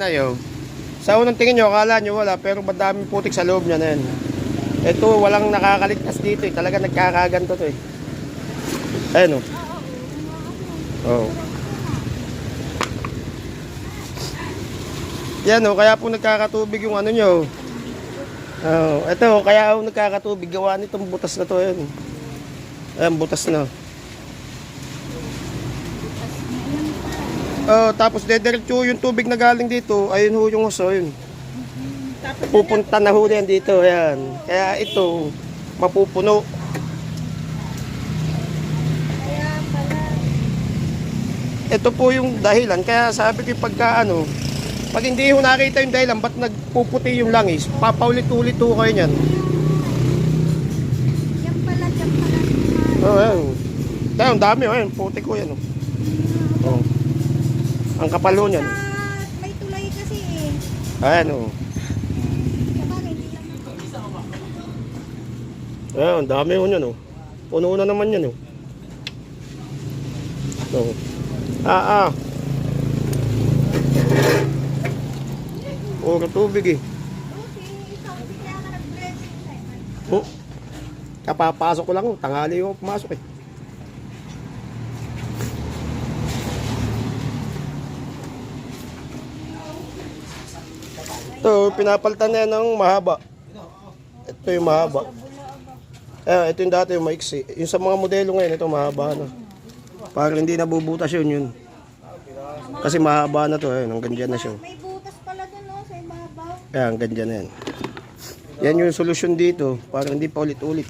na yun. Sa unang tingin nyo, akala nyo wala, pero madaming putik sa loob niya na yan. Ito, walang nakakaligtas dito eh. Talaga nagkakaganto to eh. Ayan o. Oh. Yan o, kaya po nagkakatubig yung ano nyo. Oh, ito, kaya ako nagkakatubig. Gawa nitong butas na to. Ayan. Ayan, butas na. Oh, tapos dediretso yung tubig na galing dito. Ayun ho yung uso, yun. Tapos Pupunta na ho yan dito, ayan. Kaya ito, mapupuno. Ito po yung dahilan. Kaya sabi ko yung pagka ano, pag hindi ho nakita yung dahilan, ba't nagpuputi yung langis? Papaulit-ulit ho kayo niyan. Yan pala, yan pala. Oh, ayan. Ang dami, oh, ayan. Puti ko yan. Oh. Oh. Ang kapal ho niyan. May tulay kasi eh. Ayan, oh. Lang Ayan, ang dami ho niyan, oh. Puno na naman yan, oh. Oh. Ah, ah. Puro tubig, eh. Oh. Kapapasok ko lang, oh. tanghali ko pumasok, eh. Ito, pinapalitan na yan ng mahaba. Ito yung mahaba. Eh, ito yung dati yung maiksi. Yung sa mga modelo ngayon, ito mahaba na. Para hindi nabubutas yun yun. Kasi mahaba na to, eh. Hanggang dyan na siya. May butas pala dun, no? Sa ibabaw. Kaya hanggang dyan na yan. Yan yung solusyon dito, para hindi pa ulit-ulit.